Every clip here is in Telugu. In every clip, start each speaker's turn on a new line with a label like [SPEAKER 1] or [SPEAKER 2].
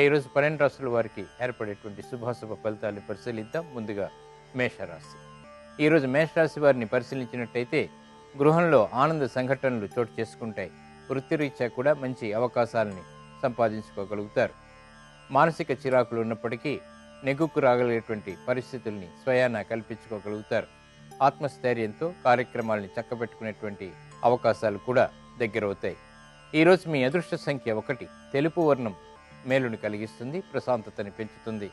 [SPEAKER 1] ఈరోజు పన్నెండు రాసుల వారికి ఏర్పడేటువంటి శుభాశుభ ఫలితాలు పరిశీలిద్దాం. ముందుగా మేషరాశి. ఈరోజు మేషరాశి వారిని పరిశీలించినట్టయితే గృహంలో ఆనంద సంఘటనలు చోటు చేసుకుంటాయి. వృత్తిరీత్యా కూడా మంచి అవకాశాలని సంపాదించుకోగలుగుతారు. మానసిక చిరాకులు ఉన్నప్పటికీ నెగ్గుకు రాగలిగేటువంటి పరిస్థితుల్ని స్వయాన కల్పించుకోగలుగుతారు. ఆత్మస్థైర్యంతో కార్యక్రమాల్ని చక్కబెట్టుకునేటువంటి అవకాశాలు కూడా దగ్గరవుతాయి. ఈరోజు మీ అదృష్ట సంఖ్య ఒకటి తెలుపు వర్ణం మేలుని కలిగిస్తుంది ప్రశాంతతని పెంచుతుంది.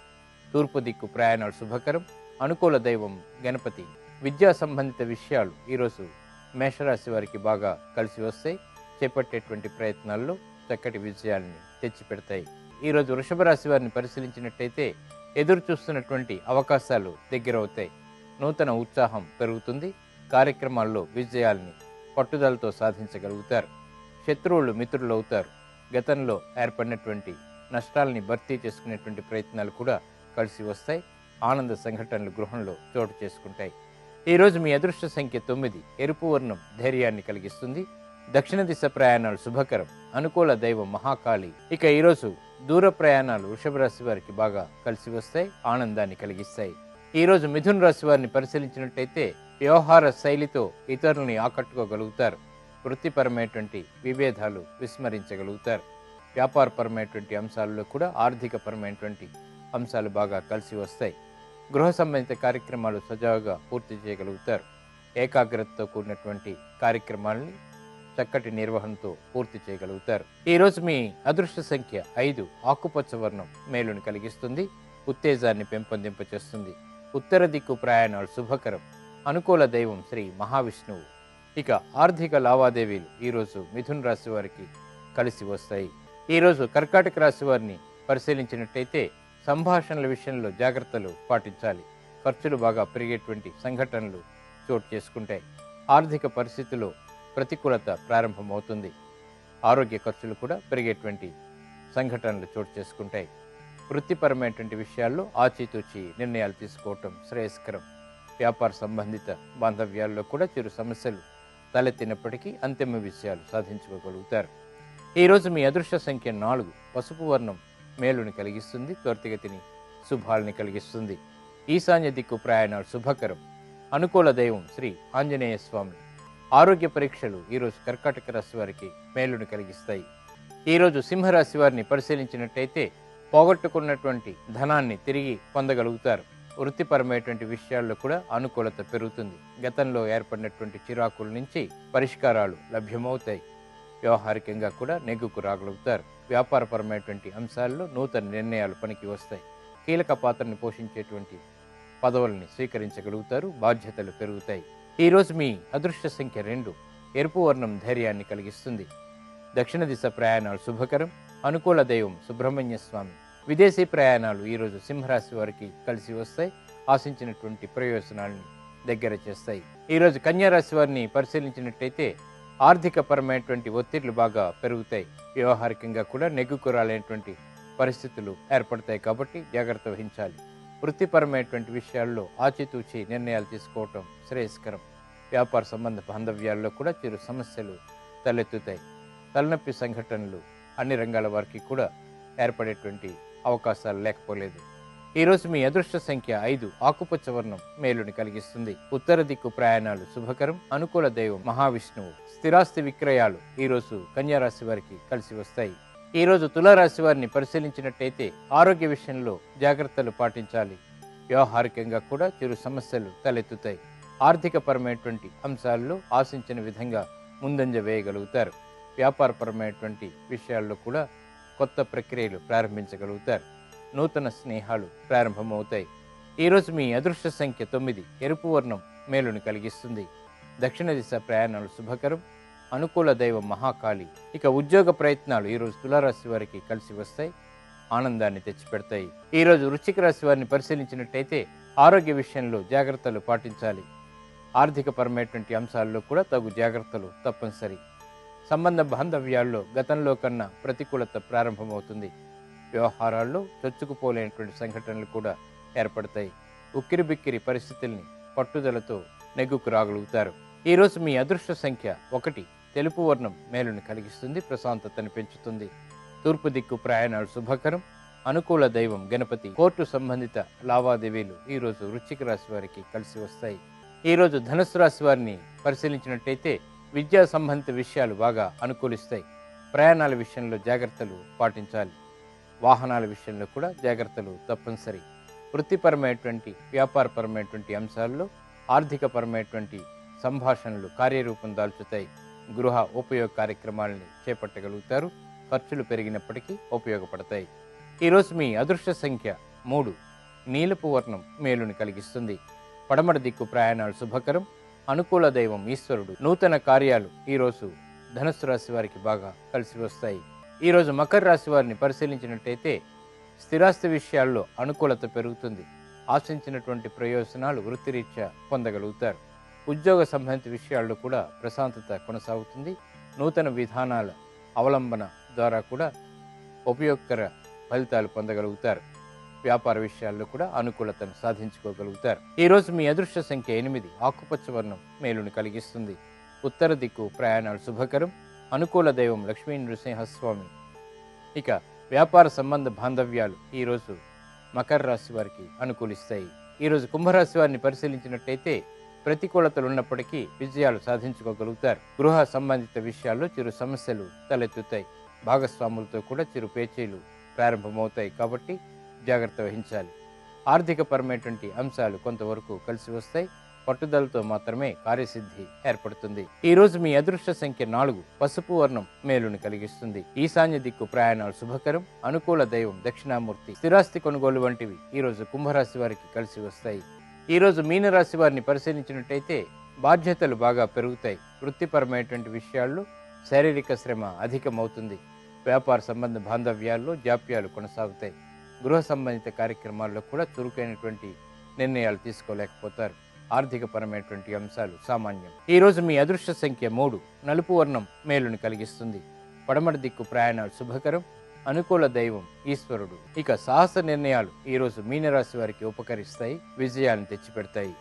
[SPEAKER 1] తూర్పు దిక్కు ప్రయాణాలు శుభకరం. అనుకూల దైవం గణపతి. విద్యా సంబంధిత విషయాలు ఈరోజు మేషరాశి వారికి బాగా కలిసి వస్తాయి. చేపట్టేటువంటి ప్రయత్నాల్లో చక్కటి విజయాల్ని తెచ్చిపెడతాయి. ఈరోజు వృషభ రాశి వారిని పరిశీలించినట్టయితే ఎదురు చూస్తున్నటువంటి అవకాశాలు దగ్గరవుతాయి నూతన ఉత్సాహం పెరుగుతుంది. కార్యక్రమాల్లో విజయాల్ని పట్టుదలతో సాధించగలుగుతారు. శత్రువులు మిత్రులు అవుతారు. గతంలో ఏర్పడినటువంటి నష్టాలని భర్తీ చేసుకునేటువంటి ప్రయత్నాలు కూడా కలిసి వస్తాయి. ఆనంద సంఘటనలు గృహంలో చోటు చేసుకుంటాయి. ఈరోజు మీ అదృష్ట సంఖ్య తొమ్మిది. ఎరుపు వర్ణం ధైర్యాన్ని కలిగిస్తుంది. దక్షిణ దిశ ప్రయాణాలు శుభకరం. అనుకూల దైవం మహాకాళి. ఇక ఈరోజు దూర ప్రయాణాలు వృషభ రాశి వారికి బాగా కలిసి వస్తాయి. ఆనందాన్ని కలిగిస్తాయి. ఈరోజు మిథున్ రాశి వారిని పరిశీలించినట్టయితే వ్యవహార శైలితో ఇతరులని ఆకట్టుకోగలుగుతారు. వృత్తిపరమైనటువంటి విభేదాలు విస్మరించగలుగుతారు. వ్యాపారపరమైనటువంటి అంశాల్లో కూడా ఆర్థికపరమైనటువంటి అంశాలు బాగా కలిసి వస్తాయి. గృహ సంబంధిత కార్యక్రమాలు సజావుగా పూర్తి చేయగలుగుతారు. ఏకాగ్రతతో కూడినటువంటి కార్యక్రమాలని చక్కటి నిర్వహణతో పూర్తి చేయగలుగుతారు. ఈరోజు మీ అదృష్ట సంఖ్య ఐదు ఆకుపచ్చ వర్ణం మేలుని కలిగిస్తుంది ఉత్తేజాన్ని పెంపొందింపచేస్తుంది. ఉత్తర దిక్కు ప్రయాణాలు శుభకరం. అనుకూల దైవం శ్రీ మహావిష్ణువు. ఇక ఆర్థిక లావాదేవీలు ఈరోజు మిథున్ రాశి వారికి కలిసి వస్తాయి. ఈరోజు కర్కాటక రాశి వారిని పరిశీలించినట్టయితే సంభాషణల విషయంలో జాగ్రత్తలు పాటించాలి. ఖర్చులు బాగా పెరిగేటువంటి సంఘటనలు చోటు చేసుకుంటాయి. ఆర్థిక పరిస్థితిలో ప్రతికూలత ప్రారంభమవుతుంది. ఆరోగ్య ఖర్చులు కూడా పెరిగేటువంటి సంఘటనలు చోటు చేసుకుంటాయి. వృత్తిపరమైనటువంటి విషయాల్లో ఆచితూచి నిర్ణయాలు తీసుకోవటం శ్రేయస్కరం. వ్యాపార సంబంధిత బాంధవ్యాల్లో కూడా చిరు సమస్యలు తలెత్తినప్పటికీ అంతిమ విషయాలు సాధించుకోగలుగుతారు. ఈరోజు మీ అదృష్ట సంఖ్య నాలుగు. పసుపు వర్ణం మేలుని కలిగిస్తుంది త్వరితగతిని శుభాలని కలిగిస్తుంది. ఈశాన్య దిక్కు ప్రయాణాలు శుభకరం. అనుకూల దైవం శ్రీ ఆంజనేయ స్వామి. ఆరోగ్య పరీక్షలు ఈరోజు కర్కాటక రాశి వారికి మేలుని కలిగిస్తాయి. ఈరోజు సింహరాశి వారిని పరిశీలించినట్టయితే పోగొట్టుకున్నటువంటి ధనాన్ని తిరిగి పొందగలుగుతారు. వృత్తిపరమైనటువంటి విషయాల్లో కూడా అనుకూలత పెరుగుతుంది. గతంలో ఏర్పడినటువంటి చిరాకుల నుంచి పరిష్కారాలు లభ్యమవుతాయి. వ్యవహారికంగా కూడా నెగ్గుకు రాగలుగుతారు. వ్యాపారపరమైనటువంటి అంశాల్లో నూతన నిర్ణయాలు పనికి వస్తాయి. కీలక పాత్రని పోషించేటువంటి పదవుల్ని స్వీకరించగలుగుతారు. బాధ్యతలు పెరుగుతాయి. ఈరోజు మీ అదృష్ట సంఖ్య రెండు ఎరుపు వర్ణం ధైర్యాన్ని కలిగిస్తుంది. దక్షిణ దిశ ప్రయాణాలు శుభకరం. అనుకూల దైవం సుబ్రహ్మణ్య స్వామి. విదేశీ ప్రయాణాలు ఈరోజు సింహరాశి వారికి కలిసి వస్తాయి. ఆశించినటువంటి ప్రయోజనాలను దగ్గర చేస్తాయి. ఈరోజు కన్యారాశి వారిని పరిశీలించినట్టయితే ఆర్థికపరమైనటువంటి ఒత్తిళ్ళు బాగా పెరుగుతాయి. వ్యవహారికంగా కూడా నెగ్గుకురాలైనటువంటి పరిస్థితులు ఏర్పడతాయి కాబట్టి జాగ్రత్త వహించాలి. వృత్తిపరమైనటువంటి విషయాల్లో ఆచితూచి నిర్ణయాలు తీసుకోవటం శ్రేయస్కరం. వ్యాపార సంబంధ బాంధవ్యాల్లో కూడా చిరు సమస్యలు తలెత్తుతాయి. తలనొప్పి సంఘటనలు అన్ని రంగాల వారికి కూడా ఏర్పడేటువంటి అవకాశాలు లేకపోలేదు. ఈరోజు మీ అదృష్ట సంఖ్య ఐదు. ఆకుపచ్చ వర్ణం మేలుని కలిగిస్తుంది. ఉత్తర దిక్కు ప్రయాణాలు శుభకరం. అనుకూల దైవం మహావిష్ణువు. స్థిరాస్తి విక్రయాలు ఈరోజు కన్యారాశి వారికి కలిసి వస్తాయి. ఈ రోజు తులారాశి వారిని పరిశీలించినట్టయితే ఆరోగ్య విషయంలో జాగ్రత్తలు పాటించాలి. వ్యవహారికంగా కూడా చిరు సమస్యలు తలెత్తుతాయి. ఆర్థికపరమైనటువంటి అంశాల్లో ఆశించిన విధంగా ముందంజ వేయగలుగుతారు. వ్యాపారపరమైనటువంటి విషయాల్లో కూడా కొత్త ప్రక్రియలు ప్రారంభించగలుగుతారు. నూతన స్నేహాలు ప్రారంభమవుతాయి. ఈరోజు మీ అదృష్ట సంఖ్య తొమ్మిది. ఎరుపు వర్ణం మేలుని కలిగిస్తుంది. దక్షిణ దిశ ప్రయాణాలు శుభకరం. అనుకూల దైవం మహాకాళి. ఇక ఉద్యోగ ప్రయత్నాలు ఈరోజు తులారాశి వారికి కలిసి వస్తాయి. ఆనందాన్ని తెచ్చిపెడతాయి. ఈరోజు వృశ్చిక రాశి వారిని పరిశీలించినట్టయితే ఆరోగ్య విషయంలో జాగ్రత్తలు పాటించాలి. ఆర్థిక పరమైనటువంటి అంశాల్లో కూడా తగు జాగ్రత్తలు తప్పనిసరి. సంబంధ బాంధవ్యాల్లో గతంలో కన్నా ప్రతికూలత ప్రారంభమవుతుంది. వ్యవహారాల్లో చొచ్చుకుపోలేనటువంటి సంఘటనలు కూడా ఏర్పడతాయి. ఉక్కిరి బిక్కిరి పరిస్థితుల్ని పట్టుదలతో నెగ్గుకు రాగలుగుతారు ఈరోజు మీ అదృష్ట సంఖ్య ఒకటి. తెలుపు వర్ణం మేలుని కలిగిస్తుంది ప్రశాంతతను పెంచుతుంది. తూర్పు దిక్కు ప్రయాణాలు శుభకరం. అనుకూల దైవం గణపతి. కోర్టు సంబంధిత లావాదేవీలు ఈరోజు వృశ్చిక రాశి వారికి కలిసి వస్తాయి. ఈరోజు ధనుసు రాశి వారిని పరిశీలించినట్టయితే విద్యా సంబంధిత విషయాలు బాగా అనుకూలిస్తాయి. ప్రయాణాల విషయంలో జాగ్రత్తలు పాటించాలి. వాహనాల విషయంలో కూడా జాగ్రత్తలు తప్పనిసరి. వృత్తిపరమైనటువంటి వ్యాపారపరమైనటువంటి అంశాల్లో ఆర్థికపరమైనటువంటి సంభాషణలు కార్యరూపం దాల్చుతాయి. గృహ ఉపయోగ కార్యక్రమాలని చేపట్టగలుగుతారు. ఖర్చులు పెరిగినప్పటికీ ఉపయోగపడతాయి. ఈరోజు మీ అదృష్ట సంఖ్య మూడు. నీలపు వర్ణం మేలుని కలిగిస్తుంది. పడమర దిక్కు ప్రయాణాలు శుభకరం. అనుకూల దైవం ఈశ్వరుడు. నూతన కార్యాలు ఈరోజు ధనుసు రాశి వారికి బాగా కలిసి వస్తాయి. ఈరోజు మకర రాశి వారిని పరిశీలించినట్టయితే స్థిరాస్తి విషయాల్లో అనుకూలత పెరుగుతుంది. ఆశించినటువంటి ప్రయోజనాలు వృత్తిరీత్యా పొందగలుగుతారు. ఉద్యోగ సంబంధిత విషయాల్లో కూడా ప్రశాంతత కొనసాగుతుంది. నూతన విధానాల అవలంబన ద్వారా కూడా ఉపయోగకర ఫలితాలు పొందగలుగుతారు. వ్యాపార విషయాల్లో కూడా అనుకూలతను సాధించుకోగలుగుతారు. ఈరోజు మీ అదృష్ట సంఖ్య ఎనిమిది. ఆకుపచ్చ వర్ణం మేలుని కలిగిస్తుంది. ఉత్తర దిక్కు ప్రయాణాలు శుభకరం. అనుకూల దైవం లక్ష్మీ నృసింహస్వామి. ఇక వ్యాపార సంబంధ బాంధవ్యాలు ఈరోజు మకర రాశి వారికి అనుకూలిస్తాయి. ఈరోజు కుంభరాశి వారిని పరిశీలించినట్టయితే ప్రతికూలతలు ఉన్నప్పటికీ విజయాలు సాధించుకోగలుగుతారు. గృహ సంబంధిత విషయాల్లో చిరు సమస్యలు తలెత్తుతాయి. భాగస్వాములతో కూడా చిరు పేచీలు ప్రారంభమవుతాయి కాబట్టి జాగ్రత్త వహించాలి. ఆర్థికపరమైనటువంటి అంశాలు కొంతవరకు కలిసి వస్తాయి. పట్టుదలతో మాత్రమే కార్యసిద్ధి ఏర్పడుతుంది. ఈ రోజు మీ అదృష్ట సంఖ్య నాలుగు పసుపు వర్ణం మేలుని కలిగిస్తుంది. ఈశాన్య దిక్కు ప్రయాణాలు శుభకరం అనుకూల దైవం దక్షిణామూర్తి స్థిరాస్తి కొనుగోలు వంటివి ఈ రోజు కుంభరాశి వారికి కలిసి వస్తాయి. ఈ రోజు మీనరాశి వారిని పరిశీలించినట్టయితే బాధ్యతలు బాగా పెరుగుతాయి. వృత్తిపరమైనటువంటి విషయాల్లో శారీరక శ్రమ అధికమవుతుంది. వ్యాపార సంబంధ బాంధవ్యాల్లో జాప్యాలు కొనసాగుతాయి. గృహ సంబంధిత కార్యక్రమాల్లో కూడా చురుకైనటువంటి నిర్ణయాలు తీసుకోలేకపోతారు. ఆర్థికపరమైనటువంటి అంశాలు సామాన్యం. ఈరోజు మీ అదృష్ట సంఖ్య మూడు. నలుపు వర్ణం మేలుని కలిగిస్తుంది. పడమర దిక్కు ప్రయాణాలు శుభకరం. అనుకూల దైవం ఈశ్వరుడు. ఇక సాహస నిర్ణయాలు ఈరోజు మీనరాశి వారికి ఉపకరిస్తాయి. విజయాలను తెచ్చిపెడతాయి.